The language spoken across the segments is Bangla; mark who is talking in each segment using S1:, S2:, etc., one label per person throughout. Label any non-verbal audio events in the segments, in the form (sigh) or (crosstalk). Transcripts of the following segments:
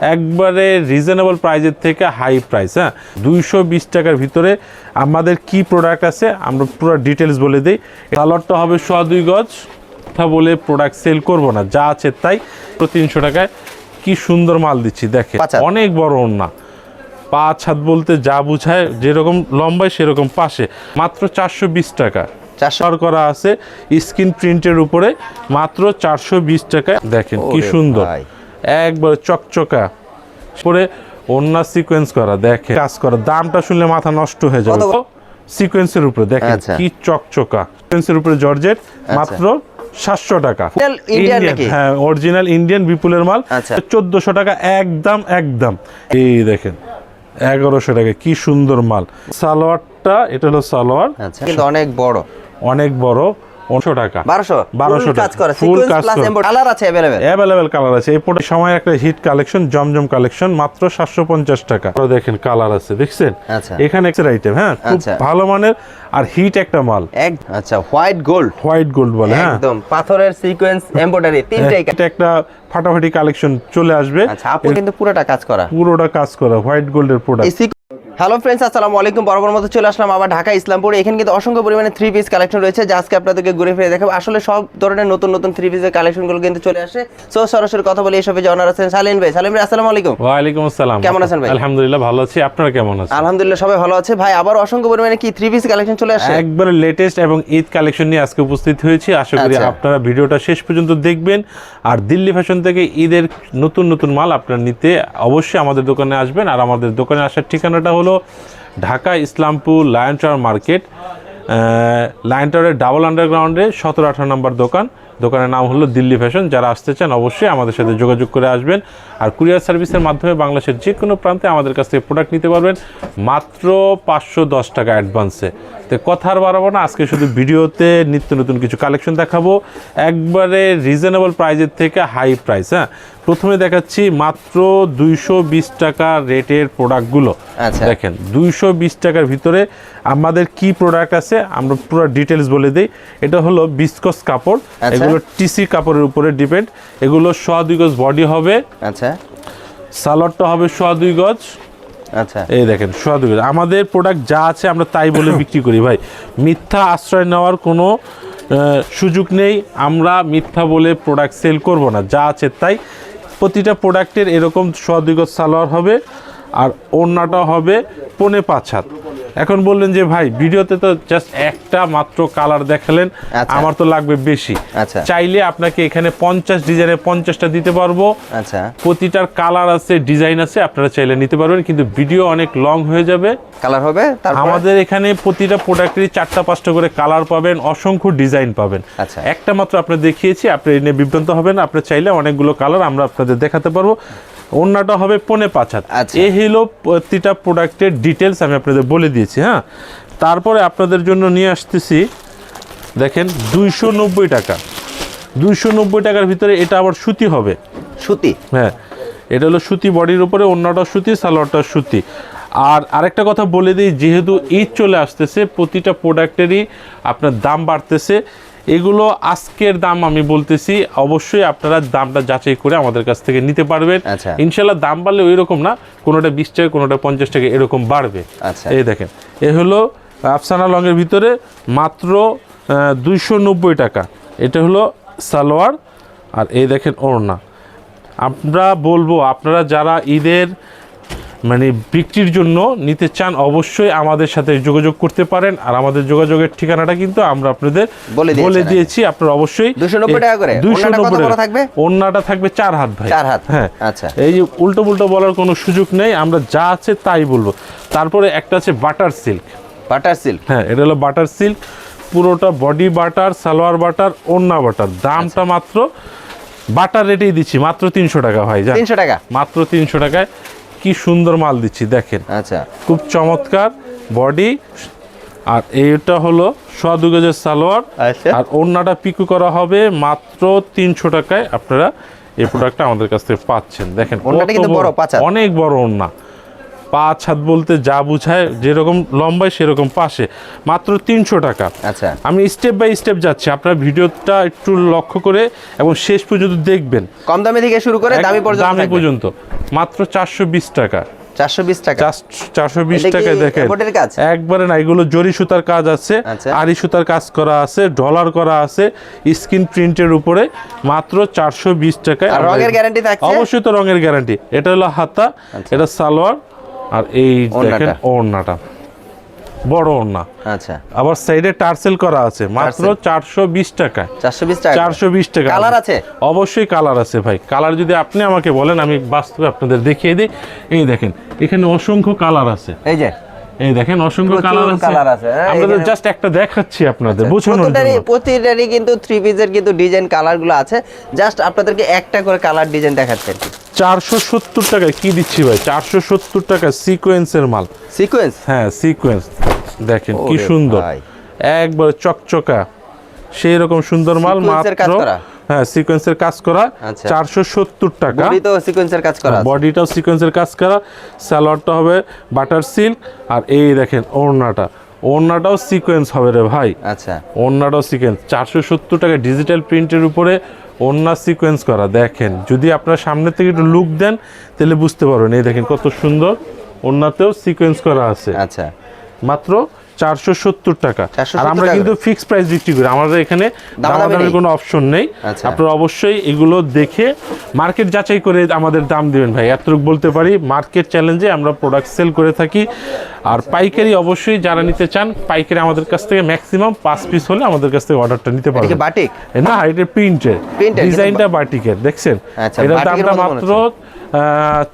S1: একবারে রিজনেবল প্রাইজের থেকে হাই প্রাইস হ্যাঁ? দুইশো বিশ টাকার ভিতরে আমাদের কি প্রোডাক্ট আছে আমরা পুরো ডিটেলস বলে দিই। কালারটা হবে সোয়া দুই গজ কথা বলে প্রোডাক্ট সেল করব না যা আছে তাই। তো তিনশো টাকায় কি সুন্দর মাল দিচ্ছি দেখে অনেক বড় ওড়না। পাঁচ হাত বলতে যা বুঝায় যেরকম লম্বায় সেরকম পাশে। মাত্র চারশো বিশ টাকা। চার করা আছে স্ক্রিন প্রিন্টের উপরে। মাত্র চারশো বিশ টাকায়। দেখেন কি সুন্দর। একবার চকচকা। পরে অন্য সিকোয়েন্স করা দেখে কাজ করা দামটা শুনলে মাথা নষ্ট হয়ে যাবে। সিকোয়েন্সের উপরে দেখেন
S2: আচ্ছা।
S1: কি চকচকা। সিকোয়েন্সের উপরে জর্জেট মাত্র সাতশো টাকা? হ্যাঁ অরিজিনাল ইন্ডিয়ান বিপুলের মাল।
S2: আচ্ছা।
S1: চোদ্দশো টাকা একদম একদম। এই দেখেন এগারোশো টাকা কি সুন্দর মাল। সালোয়ারটা এটা হলো সালোয়ার।
S2: আচ্ছা কিন্তু অনেক বড়।
S1: অনেক বড়। টাকা।
S2: বারোশো?
S1: 1200
S2: কাজ। করে কালার আছে অ্যাভেলেবেল
S1: অ্যাভেলেবেল কালার আছে। এই সময় একটা হিট কালেকশন জমজম কালেকশন মাত্র সাতশো পঞ্চাশ টাকা। আরও দেখেন কালার আছে দেখছেন?
S2: আচ্ছা।
S1: এখানে এক্সের আইটেম হ্যাঁ? খুব
S2: আচ্ছা।
S1: ভালো মানের আর হিট একটা মাল।
S2: আচ্ছা হোয়াইট গোল্ড
S1: হোয়াইট গোল্ড বলে হ্যাঁ?
S2: একদম পাথরের সিকোয়েন্স এমব্রয়ডারি তিনটাই
S1: এটা একটা ফাটাফাটি কালেকশন চলে আসবে।
S2: আচ্ছা আপু কিন্তু পুরোটা কাজ করা।
S1: পুরোটা কাজ করা হোয়াইট গোল্ডের প্রোডাক্ট
S2: হ্যালো ফ্রেন্ডস আসসালামু আলাইকুম। বরাবর মতো চলে আসলাম আবার ঢাকা ইসলামপুরে। এখানে কিন্তু অসংখ্য পরিমাণে থ্রি পিস কালেকশন রয়েছে যা আজকে আপনাদেরকে ঘুরে ফিরে দেখাবো। আসলে সব ধরনের নতুন নতুন থ্রি পিসের কালেকশনগুলো কিন্তু চলে আসে। সো সরাসরি কথা বলি এসবে যে অনার আছেন সালিন ভাই। সালিম ভাই আসসালামু আলাইকুম।
S1: ওয়ালাইকুম আসসালাম।
S2: কেমন আছেন ভাই?
S1: আলহামদুলিল্লাহ ভালো আছি। আপনারা কেমন আছেন?
S2: আলহামদুলিল্লাহ সবাই ভালো আছে। ভাই আবার অসংখ্য পরিমাণে কি থ্রি পিস কালেকশন চলে আসে?
S1: একবারে লেটেস্ট এবং ঈদ কালেকশন নিয়ে আজকে উপস্থিত হয়েছি। আশা করি
S2: আচ্ছা।
S1: আপনারা ভিডিওটা শেষ পর্যন্ত দেখবেন। আর দিল্লি ফ্যাশন থেকে ঈদের নতুন নতুন মাল আপনারা নিতে অবশ্যই আমাদের দোকানে আসবেন। আর আমাদের দোকানে আসার ঠিকানাটা হলো Dhaka, Islampur lion tower market. Lion টাওয়ারের ডাবল আন্ডারগ্রাউন্ডে সতেরো আঠারো নম্বর দোকান। দোকানের নাম হলো দিল্লি ফ্যাশন। যারা আসতে চান অবশ্যই আমাদের সাথে যোগাযোগ করে আসবেন। আর কুরিয়ার সার্ভিসের মাধ্যমে বাংলাদেশের যে কোনো প্রান্তে আমাদের কাছ থেকে প্রোডাক্ট নিতে পারবেন মাত্র পাঁচশো দশ টাকা অ্যাডভান্সে তো কথা আর বাড়াবো না আজকে শুধু ভিডিওতে নিত্য নতুন কিছু কালেকশন দেখাবো। একবারে রিজনেবল প্রাইজের থেকে হাই প্রাইস হ্যাঁ? প্রথমে দেখাচ্ছি মাত্র দুইশো বিশ টাকা রেটের প্রোডাক্টগুলো
S2: আচ্ছা।
S1: দেখেন দুইশো বিশ টাকার ভিতরে আমাদের কি প্রোডাক্ট আছে আমরা পুরো ডিটেলস বলে দিই। এটা হলো বিস্কস কাপড়।
S2: আচ্ছা।
S1: এগুলো টিসি কাপড়ের উপরে ডিপেন্ড এগুলো সোয়া দুই গজ বডি হবে।
S2: আচ্ছা।
S1: সালোয়ারটা হবে সোয়া দুই গজ।
S2: আচ্ছা।
S1: এই দেখেন সোয়া দুই গজ। আমাদের প্রোডাক্ট যা আছে আমরা তাই বলে (coughs) বিক্রি করি ভাই। মিথ্যা আশ্রয় নেওয়ার কোনো সুযোগ নেই। আমরা মিথ্যা বলে প্রোডাক্ট সেল করব না। যা আছে তাই। প্রতিটা প্রোডাক্টের এরকম সোয়া দুই গজ সালোয়ার হবে। আর ওড়নাটা হবে পনে পাঁচ হাত। এখন বললেন যে ভাই ভিডিওতে তো জাস্ট একটা মাত্র কালার দেখালেন
S2: আচ্ছা।
S1: আমার তো লাগবে বেশি।
S2: আচ্ছা।
S1: চাইলে আপনাকে এখানে পঞ্চাশ ডিজাইনের পঞ্চাশটা দিতে পারব।
S2: আচ্ছা।
S1: প্রতিটার কালার আছে ডিজাইন আছে আপনারা চাইলে নিতে পারবেন কিন্তু ভিডিও অনেক লং হয়ে যাবে।
S2: কালার হবে তারপর?
S1: আমাদের এখানে প্রতিটা প্রোডাক্টেরই চারটা পাঁচটা করে কালার পাবেন অসংখ্য ডিজাইন পাবেন।
S2: আচ্ছা।
S1: একটা মাত্র আপনি দেখিয়েছি আপনি এনে বিভ্রান্ত হবেন আপনি চাইলে অনেকগুলো কালার আমরা আপনাদের দেখাতে পারব। অন্যটা হবে পনে পাঁচ হাত।
S2: আচ্ছা।
S1: এই হলো প্রতিটা প্রোডাক্টের ডিটেলস আমি আপনাদের বলে দিয়েছি হ্যাঁ? তারপরে আপনাদের জন্য নিয়ে আসতেছি দেখেন দুইশো নব্বই টাকা। দুইশো নব্বই টাকার ভিতরে এটা আবার সুতি হবে।
S2: সুতি?
S1: হ্যাঁ এটা হলো সুতি বডির উপরে অন্যটা সুতি সালোয়ারটা সুতি। আর আরেকটা কথা বলে দিই যেহেতু ঈদ চলে আসতেছে প্রতিটা প্রোডাক্টেরই আপনার দাম বাড়তেছে। এগুলো আজকের দাম আমি বলতেছি অবশ্যই আপনারা দামটা যাচাই করে আমাদের কাছ থেকে নিতে পারবেন
S2: আচ্ছা।
S1: ইনশাল্লাহ দাম বাড়লে ওই রকম না কোনোটা বিশ টাকা কোনোটা পঞ্চাশ টাকা এরকম বাড়বে
S2: আচ্ছা।
S1: এই দেখেন এ হলো আফসানা লংয়ের ভিতরে মাত্র দুইশো নব্বই টাকা এটা হলো সালোয়ার আর এই দেখেন ওড়না আমরা বলব আপনারা যারা ঈদের মানে বিক্রির জন্য নিতে চান অবশ্যই আমাদের সাথে যোগাযোগ করতে পারেন। আর আমাদের যোগাযোগের ঠিকানাটা কিন্তু আমরা আপনাদের
S2: বলে।
S1: দিয়েছি আপনারা অবশ্যই
S2: 290 টাকা করে?
S1: দুইশো নব্বই টাকা
S2: থাকবে?
S1: ওড়নাটা থাকবে চার হাত ভাই।
S2: চার হাত?
S1: হ্যাঁ।
S2: আচ্ছা।
S1: এই যে উল্টো উল্টো বলার কোনো সুযোগ নেই। আমরা যা আছে তাই বলব। তারপরে একটা আছে বাটার সিল্ক।
S2: Butter silk.
S1: হ্যাঁ এটা হলো বাটার সিল্ক। পুরোটা বডি বাটার সালোয়ার বাটার ওড়না বাটার। দামটা মাত্র বাটার রেটেই দিচ্ছি। মাত্র তিনশো টাকা ভাই
S2: তিনশো টাকা।
S1: মাত্র তিনশো টাকায়। কি সুন্দর মাল দিচ্ছি দেখেন।
S2: আচ্ছা।
S1: খুব চমৎকার বডি। আর এটা হলো সাদু গেজের সালোয়ার।
S2: আচ্ছা।
S1: আর ওড়নাটা পিকু করা হবে মাত্র তিনশো টাকায়। আপনারা এই প্রোডাক্টটা আমাদের কাছ থেকে পাচ্ছেন। দেখেন অনেক বড় ওড়না। পাঁচ হাত বলতে যা বুঝায় যেরকম লম্বায় সেরকম পাশে। মাত্র তিনশো টাকা।
S2: আচ্ছা।
S1: আমি স্টেপ বাই স্টেপ যাচ্ছি। আপনার ভিডিওটা একটু লক্ষ্য করে এবং শেষ পর্যন্ত দেখবেন।
S2: কম দামি থেকে শুরু করে দামি পর্যন্ত
S1: দামি পর্যন্ত। মাত্র চারশো বিশ টাকা।
S2: চারশো বিশ টাকা।
S1: চারশো বিশ
S2: এটা কি
S1: টাকায় দেখেন। একবারে না এগুলো জরি সুতার কাজ আছে।
S2: আচ্ছা।
S1: আরি সুতার কাজ করা আছে ডলার করা আছে স্ক্রিন প্রিন্টের উপরে। মাত্র চারশো বিশ টাকায়
S2: আর রঙের থাকছে?
S1: অবশ্যই তো রঙের গ্যারান্টি এটা হলো হাতা এটা সালোয়ার আর এই দেখেন
S2: ওড়নাটা।
S1: বড় ওড়না।
S2: আচ্ছা।
S1: আবার সাইডে টার্সেল করা আছে মাত্র
S2: টার্সেল।
S1: চারশো বিশ টাকায়
S2: চারশো বিশ টাকা।
S1: চারশো বিশ টাকা।
S2: কালার আছে?
S1: অবশ্যই কালার আছে ভাই। কালার যদি আপনি আমাকে বলেন আমি বাস্তবে আপনাদের দেখিয়ে দিই। এই দেখেন এখানে অসংখ্য কালার আছে।
S2: এই যে।
S1: এই দেখেন অসংখ্য কালার আছে।
S2: হ্যাঁ,
S1: আমরা
S2: এখানে-
S1: জাস্ট একটা দেখাচ্ছি আপনাদের বোঝানোর
S2: প্রতিটারই
S1: জন্য
S2: প্রতিটারই কিন্তু থ্রি পিসের কিন্তু ডিজাইন কালারগুলো আছে। জাস্ট আপনাদেরকে একটা করে কালার ডিজাইন দেখাচ্ছে আর কি।
S1: চারশো সত্তর টাকায় কি দিচ্ছি ভাই? চারশো সত্তর টাকা সিকোয়েন্সের মাল।
S2: সিকোয়েন্স
S1: হ্যাঁ সিকোয়েন্স দেখেন কি সুন্দর। একবার চকচকা। সেই রকম সুন্দর মাল মাত্র
S2: করা?
S1: হ্যাঁ সিকোয়েন্সের কাজ করা।
S2: আচ্ছা।
S1: চারশো সত্তর টাকা।
S2: বডি সিকোয়েন্সের কাজ করা
S1: বডিটাও সিকোয়েন্সের কাজ করা। সালোয়ারটা হবে বাটার সিল্ক আর এই দেখেন ওড়নাটা। ওড়নাটাও সিকোয়েন্স হবে রে ভাই।
S2: আচ্ছা।
S1: ওড়নাটাও সিকোয়েন্স চারশো সত্তর টাকা ডিজিটাল প্রিন্টের উপরে ওড়না সিকোয়েন্স করা দেখেন। যদি আপনার সামনে থেকে একটু লুক দেন তাহলে বুঝতে পারবেন। এই দেখেন কত সুন্দর ওড়নাতেও সিকোয়েন্স করা আছে।
S2: আচ্ছা।
S1: মাত্র চারশো সত্তর টাকা। আর আমরা কিন্তু ফিক্সড প্রাইস বিক্রি করি। আমাদের এখানে দামাদামির কোনো অপশন নেই।
S2: আচ্ছা।
S1: আপনারা অবশ্যই এগুলো দেখে মার্কেট যাচাই করে আমাদের দাম দিবেন ভাই। এতটুকু বলতে পারি মার্কেট চ্যালেঞ্জে আমরা প্রোডাক্ট সেল করে থাকি। আর পাইকারি অবশ্যই যারা নিতে চান পাইকারি আমাদের কাছ থেকে ম্যাক্সিমাম পাঁচ পিস হলে আমাদের কাছ থেকে অর্ডারটা নিতে
S2: এটা
S1: পারবেন।
S2: বাটিক
S1: না এটা প্রিন্টের ডিজাইনটা বাটিকের দেখছেন?
S2: আচ্ছা,
S1: এটার দামটা মাত্র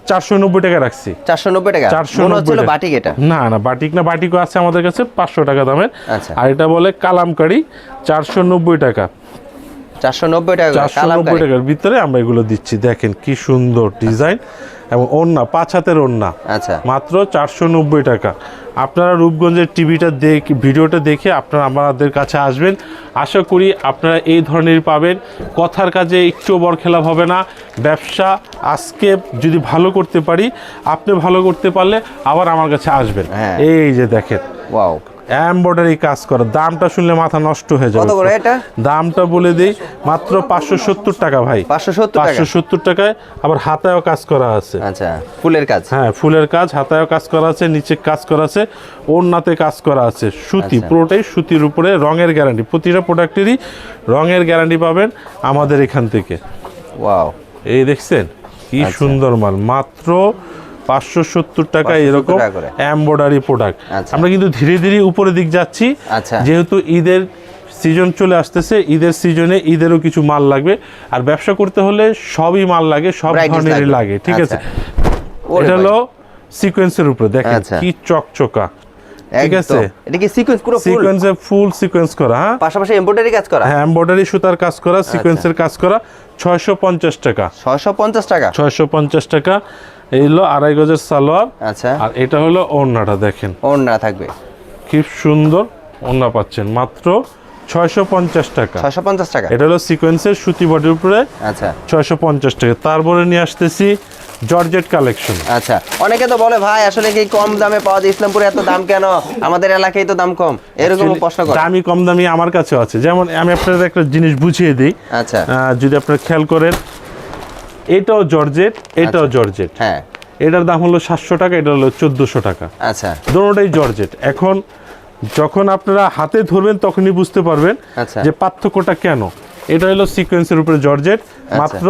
S1: চারশো নব্বই টাকা রাখছি।
S2: চারশো নব্বই টাকা?
S1: চারশো
S2: হচ্ছিল বাটিক এটা।
S1: না না বাটিক না বাটিকও আছে আমাদের কাছে পাঁচশো টাকা দামের।
S2: আচ্ছা।
S1: আর এটা বলে কালামকারি চারশো নব্বই টাকা।
S2: চারশো নব্বই টাকা
S1: চারশো নব্বই টাকার ভিতরে আমরা এগুলো দিচ্ছি। দেখেন কি সুন্দর ডিজাইন এবং ওড়না পাঁচ হাতের ওড়না।
S2: আচ্ছা।
S1: মাত্র চারশো নব্বই টাকা। আপনারা রূপগঞ্জের টিভিটা দেখ ভিডিওটা দেখে আপনারা আমাদের কাছে আসবেন। আশা করি আপনারা এই ধরনের পাবেন। কথার কাজে একটুও বড় খেলা হবে না। ব্যবসা আজকে যদি ভালো করতে পারি আপনি ভালো করতে পারলে আবার আমার কাছে আসবেন।
S2: হ্যাঁ।
S1: এই যে দেখেন।
S2: ওয়াও।
S1: এমব্রয়ডারি কাজ করা। দামটা শুনলে মাথা নষ্ট হয়ে যাবে।
S2: কত করে এটা?
S1: দামটা বলে দিই মাত্র পাঁচশো সত্তর টাকা ভাই।
S2: পাঁচশো সত্তর টাকা?
S1: পাঁচশো সত্তর টাকায় আবার হাতায়ও কাজ করা আছে।
S2: আচ্ছা ফুলের কাজ?
S1: হ্যাঁ ফুলের কাজ হাতায়ও কাজ করা আছে নিচে কাজ করা আছে ওড়নাতে কাজ করা আছে। সুতি
S2: আচ্ছা।
S1: পুরোটাই সুতির উপরে রঙের গ্যারান্টি প্রতিটা প্রোডাক্টেরই রঙের গ্যারান্টি পাবেন আমাদের এখান থেকে।
S2: ওয়াও
S1: এই দেখছেন কি
S2: আচ্ছা।
S1: সুন্দর মাল। মাত্র পাঁচশো সত্তর টাকা এরকম প্রোডাক্ট
S2: আচ্ছা।
S1: আমরা কিন্তু ধীরে ধীরে উপরের দিক যাচ্ছি।
S2: আচ্ছা।
S1: যেহেতু ঈদের সিজন চলে আসতেছে ঈদের সিজনে ঈদেরও কিছু মাল লাগবে। আর ব্যবসা করতে হলে সবই মাল লাগে সব ধরনেরই লাগে ঠিক আছে?
S2: আচ্ছা।
S1: এটা
S2: ভাই।
S1: হলো সিকোয়েন্সের উপরে দেখেন। কি চকচকা ঠিক আছে?
S2: এটা কি সিকোয়েন্স পুরো ফুল
S1: সিকোয়েন্সে ফুল সিকোয়েন্স করা হ্যাঁ?
S2: পাশাপাশি এমব্রয়ডারি কাজ করা?
S1: হ্যাঁ এমব্রয়ডারি সুতার কাজ করা। সিকোয়েন্সের কাজ করা ছয়শো পঞ্চাশ টাকা।
S2: ছয়শো পঞ্চাশ টাকা?
S1: ছয়শো পঞ্চাশ টাকা। এই হলো আড়াই গজের সালোয়ার।
S2: আচ্ছা।
S1: আর এটা হলো ওড়নাটা দেখেন।
S2: ওড়না থাকবে।
S1: কি সুন্দর ওড়না পাচ্ছেন। মাত্র ছয়শো পঞ্চাশ টাকা।
S2: ছয়শো পঞ্চাশ টাকা।
S1: এটা হলো সিকোয়েন্সের সুতি বডির উপরে।
S2: আচ্ছা।
S1: ছয়শো পঞ্চাশ টাকা। তারপরে নিয়ে আসতেছি জর্জেট কালেকশন।
S2: আচ্ছা। অনেকে তো বলে ভাই আসলে কি কম দামে পাওয়া যায়? ইসলামপুরে এত দাম কেন? আমাদের এলাকায় তো দাম কম। এরকম প্রশ্ন করে
S1: দামি কম দামি আমার কাছেও আছে। যেমন আমি আপনাদের একটা জিনিস বুঝিয়ে দিই।
S2: আচ্ছা।
S1: যদি আপনারা খেয়াল করেন এটাও জর্জেট এটাও জর্জেট।
S2: হ্যাঁ।
S1: এটার দাম হলো সাতশো টাকা এটা হলো চোদ্দোশো টাকা।
S2: আচ্ছা।
S1: দোনোটাই জর্জেট। এখন যখন আপনারা হাতে ধরবেন তখনই বুঝতে পারবেন
S2: আচ্ছা।
S1: যে পার্থক্যটা কেন। এটা হলো সিকোয়েন্সের উপরে জর্জেট মাত্র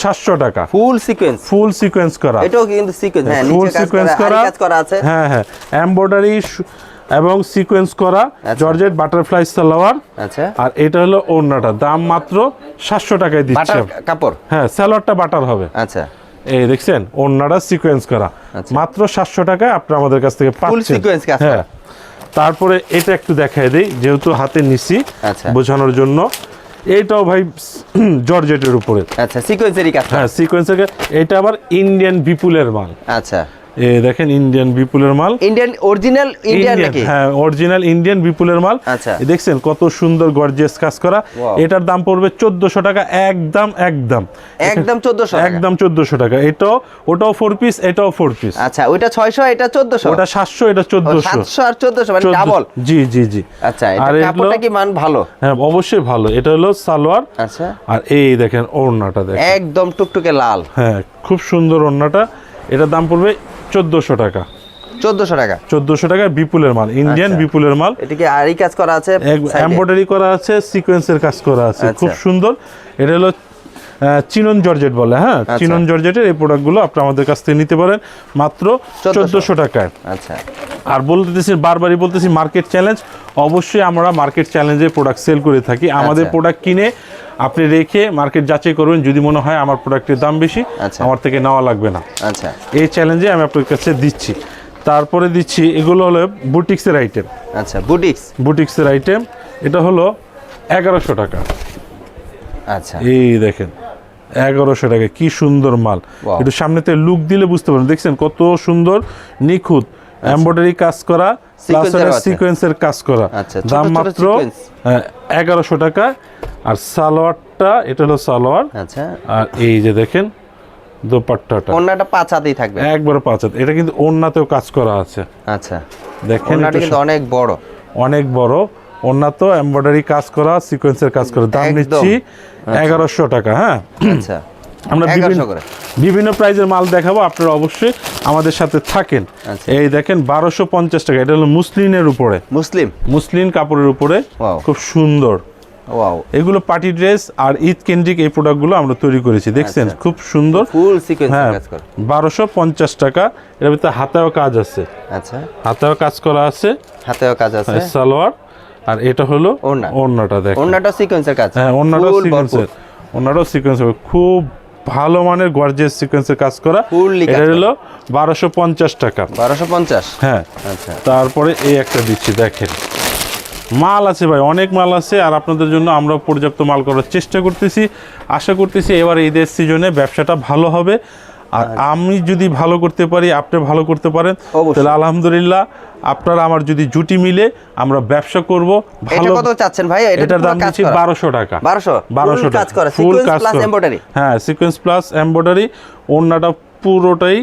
S1: সাতশো টাকা।
S2: ফুল সিকোয়েন্স
S1: ফুল সিকোয়েন্স করা।
S2: এটাও কিন্তু সিকোয়েন্স হ্যাঁ
S1: ফুল সিকোয়েন্স
S2: করা আছে।
S1: হ্যাঁ হ্যাঁ। এমব্রয়ডারি এবং সিকোয়েন্স করা জর্জেট বাটারফ্লাই সালোয়ার
S2: আচ্ছা।
S1: আর এটা হলো ওড়নাটা। দাম মাত্র সাতশো টাকায় দিচ্ছে।
S2: কাপড়?
S1: হ্যাঁ সালোয়ারটা বাটার হবে।
S2: আচ্ছা।
S1: এই দেখছেন ওড়নাটা সিকোয়েন্স করা।
S2: আচ্ছা।
S1: মাত্র সাতশো টাকায় আপনি আমাদের কাছ থেকে পাচ্ছেন। হ্যাঁ। তারপরে এটা একটু দেখাই দিই যেহেতু হাতে নিছি
S2: আচ্ছা।
S1: বোঝানোর জন্য। এইটাও ভাই (clears throat) জর্জেটের উপরে।
S2: আচ্ছা সিকোয়েন্সেরই কাজ।
S1: হ্যাঁ সিকোয়েন্সের এটা আবার ইন্ডিয়ান বিপুলের মাল।
S2: আচ্ছা।
S1: এ দেখেন ইন্ডিয়ান বিপুলের মাল।
S2: ইন্ডিয়ান অরিজিনাল ইন্ডিয়ান নাকি?
S1: হ্যাঁ অরিজিনাল ইন্ডিয়ান বিপুলের মাল।
S2: আচ্ছা।
S1: দেখছেন কত সুন্দর গর্জিয়াস কাজ করা। এটার দাম পড়বে চোদ্দশো টাকা একদম একদম।
S2: একদম 1400
S1: একদম চোদ্দশো টাকা। এটাও ওটাও ফোর পিস এটাও ফোর পিস
S2: আচ্ছা ওইটা ছয়শো এটা চোদ্দশো?
S1: ওটা সাতশো এটা চোদ্দশো।
S2: সাতশো আর চোদ্দশো মানে ডাবল
S1: জি জি জি।
S2: আচ্ছা এটা কাপড়টা কি মান ভালো?
S1: হ্যাঁ অবশ্যই ভালো। এটা হলো সালোয়ার।
S2: আচ্ছা।
S1: আর এই দেখেন ওড়নাটা দেখেন।
S2: একদম টুকটুকে লাল।
S1: হ্যাঁ খুব সুন্দর ওড়নাটা। এটার দাম পড়বে চোদ্দশো টাকা।
S2: চোদ্দশো টাকা।
S1: চোদ্দশো টাকা বিপুলের মাল ইন্ডিয়ান
S2: আচ্ছা।
S1: বিপুলের মাল।
S2: এটা কি আরই কাজ করা আছে?
S1: এমব্রয়ডারি করা আছে সিকোয়েন্সের কাজ করা আছে।
S2: আচ্ছা।
S1: খুব সুন্দর। এটা হলো চিনন জর্জেট বলে হ্যাঁ?
S2: আচ্ছা।
S1: চিনন জর্জেটের এই প্রোডাক্টগুলো আপনি আমাদের কাছ থেকে নিতে পারেন। মাত্র
S2: 1400
S1: চোদ্দশো টাকায়।
S2: আচ্ছা।
S1: আর বলতেছি বারবারই বলতেছি মার্কেট চ্যালেঞ্জ অবশ্যই আমরা মার্কেট চ্যালেঞ্জে প্রোডাক্ট সেল করে থাকি। আমাদের। প্রোডাক্ট কিনে আপনি রেখে মার্কেট যাচাই করবেন যদি মনে হয় আমার প্রোডাক্টের দাম বেশি
S2: আচ্ছা।
S1: আমার থেকে নেওয়া লাগবে না।
S2: আচ্ছা।
S1: এই চ্যালেঞ্জে আমি আপনার কাছে দিচ্ছি। তারপরে দিচ্ছি এগুলো হলো বুটিক্সের আইটেম
S2: আচ্ছা বুটিক্স
S1: বুটিক্সের আইটেম এটা হলো এগারোশো টাকা।
S2: আচ্ছা।
S1: এই দেখেন এগারোশো টাকা কি সুন্দর মাল. একটু সামনেতে লুক দিলে বুঝতে পারবেন দেখছেন কত সুন্দর নিখুঁত। এমব্রয়ডারি কাজ করা। সিকোয়েন্সের কাজ করা।
S2: আচ্ছা,
S1: দাম মাত্র। এগারোশো টাকা। আর সালোয়ারটা এটা হলো সালোয়ার।
S2: আচ্ছা।
S1: আর এই যে দেখেন দোপাট্টাটা।
S2: অন্যটা পাঁচ হাতেই থাকবে।
S1: একবার পাঁচ হাত। এটা কিন্তু ওন্নাতেও কাজ করা আছে।
S2: আচ্ছা।
S1: দেখেন একটু
S2: কিন্তু অনেক বড়।
S1: অনেক বড়। ওন্না তো এমব্রয়ডারি কাজ করা সিকোয়েন্সের কাজ করা। দাম নিচ্ছি এগারোশো টাকা হ্যাঁ।
S2: আচ্ছা।
S1: আমরা বিভিন্ন
S2: করে।
S1: বিভিন্ন প্রাইজের মাল দেখাবো আপনারা অবশ্যই আমাদের সাথে থাকেন।
S2: আচ্ছা।
S1: এই দেখেন বারোশো পঞ্চাশ টাকা এটা হলো মুসলিনের উপরে।
S2: মুসলিম?
S1: মুসলিম কাপড়ের উপরে খুব সুন্দর। এগুলো পার্টি ড্রেস আর ঈদ কেন্দ্রিক এই প্রোডাক্টগুলো আমরা তৈরি করেছি দেখছেন?
S2: আচ্ছা।
S1: খুব সুন্দর।
S2: ফুল সিকোয়েন্স
S1: হ্যাঁ
S2: কাজ করে।
S1: বারোশো পঞ্চাশ টাকা এর ভিতরে হাতেও কাজ আছে।
S2: আচ্ছা।
S1: হাতেও কাজ করা আছে।
S2: হাতেও কাজ আছে।
S1: সালোয়ার। আর এটা হলো
S2: ওড়না।
S1: ওড়নাটা দেখেন।
S2: অন্যটা সিকোয়েন্সের কাজ।
S1: হ্যাঁ
S2: Full
S1: সিকোয়েন্সের। অন্যটাও সিকোয়েন্স হবে খুব ভালো মানের গর্জিয়াস সিকোয়েন্সের কাজ করা। এটা। হলো বারোশো পঞ্চাশ টাকা।
S2: বারোশো পঞ্চাশ?
S1: হ্যাঁ।
S2: আচ্ছা।
S1: তারপরে এই একটা দিচ্ছি দেখেন। মাল আছে ভাই অনেক মাল আছে আর আপনাদের জন্য আমরা পর্যাপ্ত মাল করার চেষ্টা করতেছি। আশা করতেছি এবার ঈদের সিজনে ব্যবসাটা ভালো হবে। আর আমি যদি ভালো করতে পারি আপনি ভালো করতে পারেন তাহলে আলহামদুলিল্লাহ আপনারা আমার যদি জুটি মিলে আমরা ব্যবসা করব ভালো
S2: কত চাচ্ছেন ভাই
S1: এটার দাম দিচ্ছি
S2: করা।
S1: বারোশো টাকা।
S2: 1200?
S1: বারোশো?
S2: Full কাজ করে।
S1: ফুল
S2: প্লাস
S1: করা। হ্যাঁ সিকোয়েন্স প্লাস এমব্রয়ডারি ওন্নাটা পুরোটাই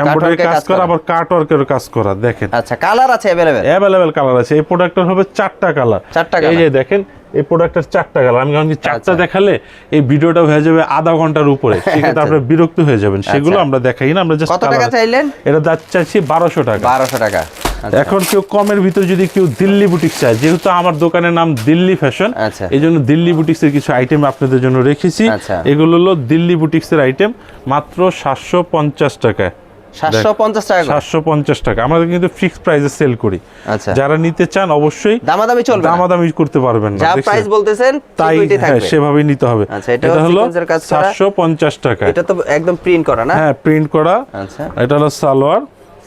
S1: এমব্রয়ডারি কাজ করা আবার কাট ওয়ার্কের কাজ করা দেখেন।
S2: আচ্ছা কালার আছে अवेलेबल
S1: अवेलेबल কালার আছে। এই প্রোডাক্টের হবে চারটা কালার
S2: চারটা
S1: এই যে দেখেন এই প্রোডাক্টের চারটা কালার আমি কারণ চারটা
S2: আচ্ছা।
S1: দেখালে এই ভিডিওটা হয়ে যাবে আধা ঘণ্টার উপরে। সেক্ষেত্রে
S2: আচ্ছা।
S1: আপনারা বিরক্ত হয়ে যাবেন। সেগুলো আমরা দেখাই না আমরা জাস্ট
S2: কত টাকা চাইলেন?
S1: এটা চাইছি বারোশো টাকা।
S2: বারোশো টাকা। আচ্ছা।
S1: এখন কেউ কমের ভিতরে যদি কেউ দিল্লি বুটিক চায় যেহেতু আমার দোকানের নাম দিল্লি ফ্যাশন
S2: আচ্ছা।
S1: এই জন্য দিল্লি বুটিক্সের কিছু আইটেম আপনাদের জন্য রেখেছি।
S2: আচ্ছা।
S1: এগুলো হলো দিল্লি বুটিক্সের আইটেম মাত্র সাতশো পঞ্চাশ টাকায়।
S2: সাতশো পঞ্চাশ টাকা
S1: আমরা কিন্তু ফিক্সড প্রাইসে সেল করি।
S2: আচ্ছা।
S1: যারা নিতে চান অবশ্যই
S2: দামাদামি চলবে?
S1: দামাদামি করতে পারবেন না
S2: যা প্রাইস বলতেছেন
S1: তাই হ্যাঁ, সেভাবেই নিতে হবে।
S2: আচ্ছা,
S1: এটা হলো
S2: এর।
S1: সাতশো পঞ্চাশ টাকা।
S2: এটা তো একদম প্রিন্ট করা না?
S1: হ্যাঁ প্রিন্ট করা।
S2: আচ্ছা।
S1: এটা হলো সালোয়ার।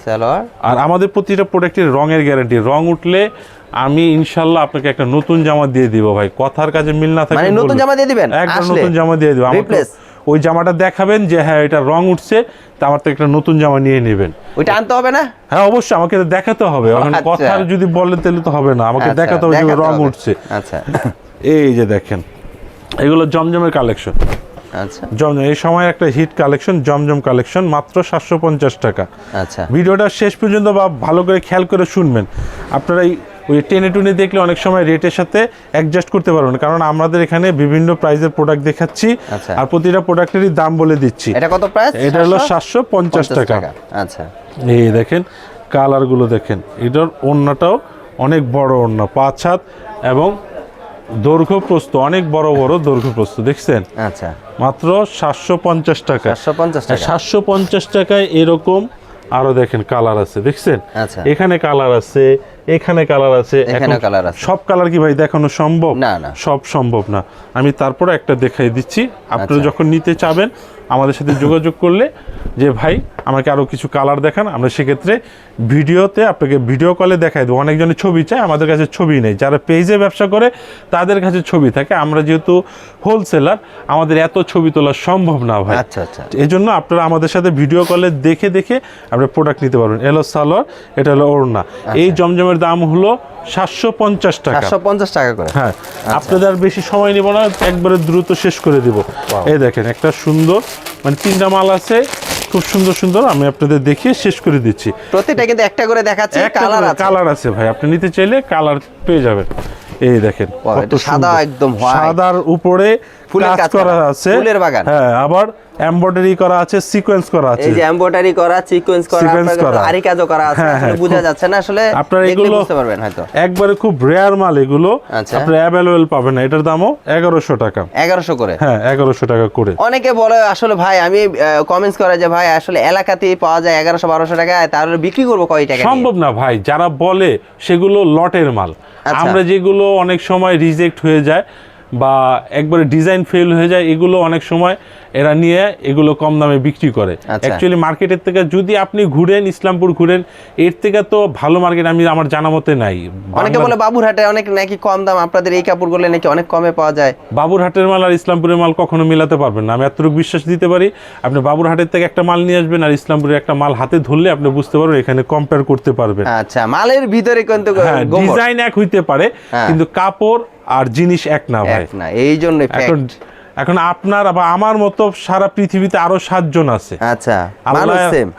S2: সালোয়ার
S1: আর আমাদের প্রতিটা প্রোডাক্টের রঙের গ্যারান্টি রং উঠলে আমি ইনশাল্লাহ আপনাকে একটা নতুন জামা দিয়ে দিব ভাই। কথার কাজে মিল না থাকে
S2: মানে নতুন জামা দিয়ে দিবেন? আসলে?
S1: নতুন জামা দিয়ে দিব।
S2: Replace?
S1: ওই জামাটা দেখাবেন যে হ্যাঁ এটা রং উঠছে তা আমার তো একটা নতুন জামা নিয়ে নেবেন।
S2: ওইটা আনতে হবে না?
S1: হ্যাঁ অবশ্যই আমাকে তো দেখাতে হবে।
S2: আচ্ছা।
S1: কথার যদি বলেন তাহলে তো হবে না। আমাকে
S2: আচ্ছা,
S1: দেখাতে হবে যে রং উঠছে।
S2: আচ্ছা।
S1: এই যে দেখেন এগুলো জমজমের কালেকশন
S2: আচ্ছা।
S1: জমজম এই সময় একটা হিট কালেকশন জমজম কালেকশন মাত্র সাতশো পঞ্চাশ টাকা।
S2: আচ্ছা।
S1: ভিডিওটা শেষ পর্যন্ত বা ভালো করে খেয়াল করে শুনবেন। আপনারা এই ওই টেনে টুনে দেখলে অনেক সময় রেটের সাথে অ্যাডজাস্ট করতে পারবেন কারণ আমাদের এখানে বিভিন্ন প্রাইজের প্রোডাক্ট দেখাচ্ছি
S2: আচ্ছা।
S1: আর প্রতিটা প্রোডাক্টেরই দাম বলে দিচ্ছি।
S2: এটা কত প্রাইস
S1: এটা হলো সাতশো পঞ্চাশ টাকা।
S2: আচ্ছা।
S1: এই দেখেন কালারগুলো দেখেন। এটার ওড়নাটাও অনেক বড় ওড়না পাঁচ হাত এবং দৈর্ঘ্য প্রস্থ অনেক বড় বড় দৈর্ঘ্য প্রস্থ দেখছেন?
S2: আচ্ছা।
S1: মাত্র সাতশো পঞ্চাশ টাকা। সাতশো পঞ্চাশ টাকায় এরকম আরও দেখেন কালার আছে দেখছেন?
S2: আচ্ছা।
S1: এখানে কালার আছে এখানে কালার আছে এখানে
S2: কালার আছে।
S1: সব কালার কি ভাই দেখানো সম্ভব?
S2: না, না।
S1: সব সম্ভব না। আমি তারপরে একটা দেখাই দিচ্ছি। আপনারা
S2: আচ্ছা।
S1: যখন নিতে চাবেন আমাদের সাথে যোগাযোগ করলে যে ভাই আমাকে আরও কিছু কালার দেখান। আমরা সেক্ষেত্রে ভিডিওতে আপনাকে ভিডিও কলে দেখাই দেবো। অনেকজনের ছবি চায় আমাদের কাছে ছবি নেই। যারা পেজে ব্যবসা করে তাদের কাছে ছবি থাকে। আমরা যেহেতু হোলসেলার আমাদের এত ছবি তোলা সম্ভব না ভাই।
S2: আচ্ছা আচ্ছা।
S1: এই জন্য আপনারা আমাদের সাথে ভিডিও কলে দেখে দেখে আপনারা প্রোডাক্ট নিতে পারবেন। এলো সালোয়ার এটা হলো ওড়না।
S2: এই
S1: এই জমজমের দাম হলো সাতশো পঞ্চাশ টাকা।
S2: সাতশো পঞ্চাশ টাকা করে।
S1: হ্যাঁ আপনাদের আর বেশি সময় নিব না একবারে দ্রুত শেষ করে দিব। এই দেখেন একটা সুন্দর মানে তিনটা মাল আছে খুব সুন্দর সুন্দর আমি আপনাদের দেখিয়ে শেষ করে দিচ্ছি।
S2: প্রতিটা কিন্তু একটা করে দেখাচ্ছে কালার আছে।
S1: কালার আছে ভাই আপনি নিতে চাইলে কালার পেয়ে যাবেন। এই দেখেন কত
S2: সাদা একদম
S1: সাদার উপরে কাজ করা আছে।
S2: ফুলের বাগান।
S1: হ্যাঁ আবার এমব্রয়ডারি করা আছে সিকোয়েন্স করা আছে।
S2: এই যে এমব্রয়ডারি করা সিকোয়েন্স করা। আরি কাজও করা আছে
S1: হ্যাঁ,
S2: আসলে
S1: হ্যাঁ,
S2: বোঝা যাচ্ছে না আসলে
S1: আপনার এগুলো
S2: বুঝতে পারবেন হয়তো।
S1: একবারে খুব রেয়ার মাল এগুলো।
S2: আচ্ছা।
S1: আপনি অ্যাভেলেবেল পাবেন না এটার দামও এগারোশো টাকা।
S2: এগারোশো করে?
S1: হ্যাঁ এগারোশো টাকা করে।
S2: অনেকে বলে আসলে ভাই আমি কমেন্টস করে যে ভাই আসলে এলাকাতেই পাওয়া যায় এগারোশো বারোশো টাকায় তাহলে বিক্রি করব কয় টাকা
S1: সম্ভব না ভাই যারা বলে সেগুলো লটের মাল। আমরা যেগুলো অনেক সময় রিজেক্ট হয়ে যায় বা একবারে ডিজাইন ফেল হয়ে যায় এগুলো অনেক সময় এরা নিয়ে এগুলো কম দামে বিক্রি করে।
S2: আচ্ছা।
S1: অ্যাকচুয়ালি মার্কেটের থেকে যদি আপনি ঘুরেন ইসলামপুর ঘুরেন এর থেকে তো ভালো মার্কেট আমি আমার জানা মতে নাই।
S2: অনেকে বলে বাবুরহাটে অনেক নাকি কম দাম আপনাদের এই কাপড়গুলো নাকি অনেক কমে পাওয়া যায়।
S1: বাবুরহাটের মাল আর ইসলামপুরের মাল কখনো মিলাতে পারবেন না। আমি এতটুকু বিশ্বাস দিতে পারি আপনি বাবুরহাটের থেকে একটা মাল নিয়ে আসবেন আর ইসলামপুরের একটা মাল হাতে ধরলে আপনি বুঝতে পারবেন এখানে কম্পেয়ার করতে পারবেন।
S2: আচ্ছা মালের ভিতরে কিন্তু
S1: হ্যাঁ ডিজাইন এক হইতে পারে
S2: হ্যাঁ।
S1: কিন্তু কাপড় আর জিনিস এক না ভাই।
S2: এক না এই জন্য
S1: এখন এখন আপনার বা আমার মতো সারা পৃথিবীতে আরও সাতজন আছে।
S2: আচ্ছা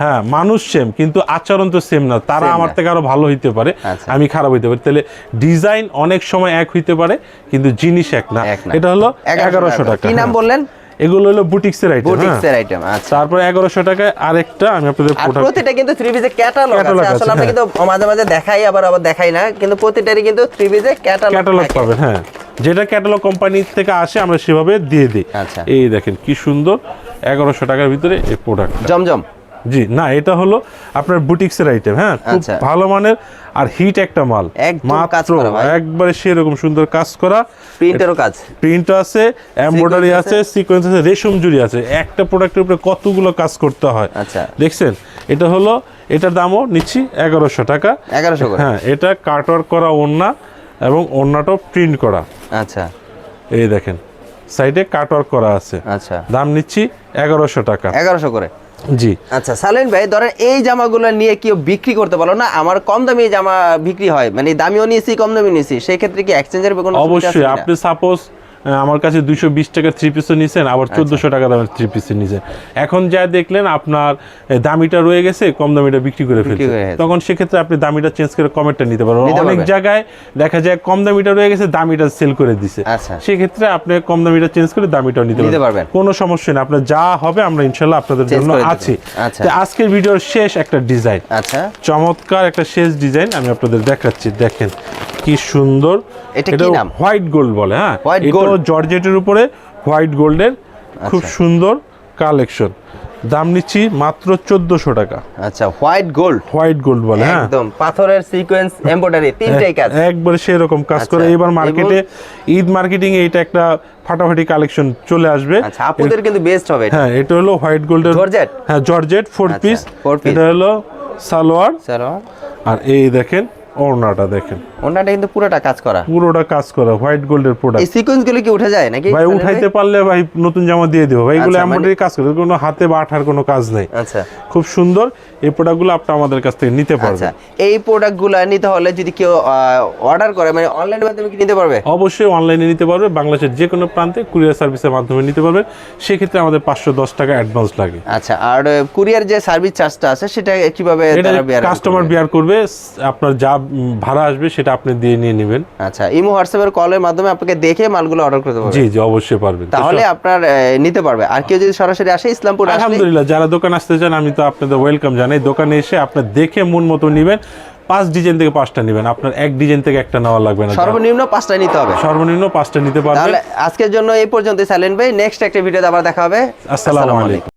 S1: হ্যাঁ মানুষ সেম কিন্তু আচরণ তো সেম না। তারা আমার থেকে আরও ভালো হইতে পারে
S2: আচ্ছা।
S1: আমি খারাপ হইতে পারি। তাহলে ডিজাইন অনেক সময় এক হইতে পারে কিন্তু জিনিস এক না। এটা হলো এগারোশো টাকা।
S2: কি নাম। বললেন?
S1: এগুলো হলো বুটিক্সের আইটেম
S2: বুটিক্সের আইটেম আচ্ছা।
S1: তারপর এগারোশো টাকায় আরেকটা আমি আপনাদের product-
S2: প্রতিটা কিন্তু থ্রি পিসের ক্যাটালগ আছে। আসলে আমরা
S1: হ্যাঁ।
S2: কিন্তু মাঝে মাঝে দেখাই আবার আবার দেখাই না কিন্তু প্রতিটারই কিন্তু থ্রি পিসের ক্যাটালগ
S1: ক্যাটালগ পাবেন হ্যাঁ। যেটা ক্যাটালগ কোম্পানি থেকে আসে আমরা সেভাবে দিয়ে দিই।
S2: আচ্ছা।
S1: এই দেখেন কি সুন্দর। এগারোশো টাকার ভিতরে এই প্রোডাক্ট
S2: জমজম।
S1: জি না এটা হলো আপনার বুটিক্সের আইটেম হ্যাঁ খুব
S2: আচ্ছা।
S1: ভালো মানের আর হিট একটা মাল। মাত্র। একবারে সেরকম সুন্দর কাজ করা।
S2: প্রিন্টেরও কাজ।
S1: প্রিন্ট আছে এমব্রয়ডারি আছে সিকোয়েন্স আছে রেশম জুড়ি আছে। একটা প্রোডাক্টের উপরে কতগুলো কাজ করতে হয়।
S2: আচ্ছা।
S1: দেখছেন? এটা হলো এটার দামও নিচ্ছি এগারোশো টাকা।
S2: এগারোশো করে।
S1: হ্যাঁ এটা কাটওয়ার্ক করা ওড়না এবং ওড়নাটাও প্রিন্ট করা।
S2: আচ্ছা।
S1: এই দেখেন সাইডে কাটওয়ার্ক করা আছে।
S2: আচ্ছা।
S1: দাম নিচ্ছি এগারোশো টাকা।
S2: এগারোশো করে।
S1: জি।
S2: আচ্ছা সালেন ভাই ধরেন এই জামাগুলো নিয়ে কেউ বিক্রি করতে পারো না আমার কম দামি জামা বিক্রি হয় মানে দামিও নিয়েছি কম দামি নিয়েছি সেই ক্ষেত্রে কি এক্সচেঞ্জের কোনো
S1: অবশ্যই আপনি সাপোজ আমার কাছে দুইশো বিশ টাকা থ্রি পিসও নিছেন আবার
S2: আচ্ছা।
S1: চোদ্দশো টাকা দামের থ্রি পিসে নিছেন। এখন যা দেখলেন আপনার দামিটা রয়ে গেছে কম দামিটা বিক্রি করে ফেলছে। তখন সেক্ষেত্রে আপনি দামিটা চেঞ্জ করে কমেরটা নিতে পারবেন অনেক জায়গায় দেখা যায় কম দামিটা রয়ে গেছে দামিটা সেল করে দিছে।
S2: আচ্ছা।
S1: সেক্ষেত্রে আপনি কম দামিটা চেঞ্জ করে দামিটাও নিতে পারবেন। কোনো সমস্যা নেই। আপনার যা হবে আমরা ইনশাল্লাহ আপনাদের জন্য আছি।
S2: আচ্ছা।
S1: আজকের ভিডিওর শেষ একটা ডিজাইন
S2: আচ্ছা।
S1: চমৎকার একটা শেষ ডিজাইন আমি আপনাদের দেখাচ্ছি। দেখেন কি সুন্দর।
S2: এটা কি নাম?
S1: হোয়াইট গোল্ড বলে হ্যাঁ? এটা
S2: gold?
S1: জর্জেটের উপরে হোয়াইট গোল্ডের খুব
S2: আচ্ছা।
S1: সুন্দর কালেকশন। দাম নিচ্ছি মাত্র চোদ্দশো টাকা।
S2: আচ্ছা হোয়াইট গোল্ড।
S1: হোয়াইট গোল্ড বলে হ্যাঁ।
S2: একদম পাথরের সিকোয়েন্স এমব্রয়ডারি তিনটাই কাজ।
S1: একবার সেরকম কাজ করে
S2: আচ্ছা,
S1: এবার মার্কেটে ঈদ মার্কেটিং এটা একটা ফাটাফাটি কালেকশন চলে আসবে।
S2: আচ্ছা আপুদের কিন্তু বেস্ট হবে
S1: হ্যাঁ এটা হলো হোয়াইট গোল্ডের
S2: Georgette?
S1: হ্যাঁ জর্জেট ফোর
S2: আচ্ছা,
S1: পিস এটা হলো সালোয়ার।
S2: চলো
S1: আর এই দেখেন ওড়নাটা দেখেন।
S2: ওনাটা কিন্তু পুরোটা কাজ করা।
S1: পুরোটা কাজ করা হোয়াইট গোল্ডের প্রোডাক্ট
S2: এই সিকোয়েন্সগুলো কি উঠে যায় নাকি?
S1: ভাই উঠাইতে পারলে ভাই নতুন জামা দিয়ে দিব ভাই এগুলো
S2: আচ্ছা, মানে-
S1: এমব্রয়ডারি কাজ করে কোনো হাতে বা আঠার কোনো কাজ নেই।
S2: আচ্ছা।
S1: খুব সুন্দর। এই প্রোডাক্টগুলো আপনি আমাদের কাছ থেকে নিতে
S2: আচ্ছা এই প্রোডাক্টগুলো নিতে হলে যদি কেউ অর্ডার করে মানে অনলাইনের মাধ্যমে কি নিতে পারবে?
S1: অবশ্যই অনলাইনে নিতে পারবে। বাংলাদেশের যে কোনো প্রান্তে কুরিয়ার সার্ভিসের মাধ্যমে নিতে পারবেন সেক্ষেত্রে আমাদের পাঁচশো দশ টাকা অ্যাডভান্স লাগে।
S2: আচ্ছা আর কুরিয়ার যে সার্ভিস চার্জটা আছে সেটা কীভাবে
S1: কাস্টমার? বিয়ার করবে। আপনার যা ভাড়া আসবে সেটা আপনি দিয়ে নিয়ে নেবেন।
S2: আচ্ছা ইমো হোয়াটসঅ্যাপের কলের মাধ্যমে আপনাকে দেখে মালগুলো অর্ডার করতে পারবে।
S1: জি জি অবশ্যই পারবেন।
S2: তাহলে আপনার নিতে পারবে। আর কেউ যদি সরাসরি আসে ইসলামপুর
S1: আলহামদুলিল্লাহ যারা দোকান আসতে চান আমি তো আপনাদের ওয়েলকাম জানাই। দোকানে এসে আপনি দেখে মন মতো নেবেন। পাঁচ ডিজাইন থেকে পাঁচটা নেবেন। আপনার এক ডিজাইন থেকে একটা নেওয়া লাগবে না।
S2: সর্বনিম্ন পাঁচটা নিতে হবে।
S1: সর্বনিম্ন পাঁচটা নিতে পারবেন।
S2: তাহলে আজকের জন্য এই পর্যন্তই সাইলেন্ট ভাই। নেক্সট একটা ভিডিওতে আবার দেখা হবে।
S1: আসসালামু আলাইকুম।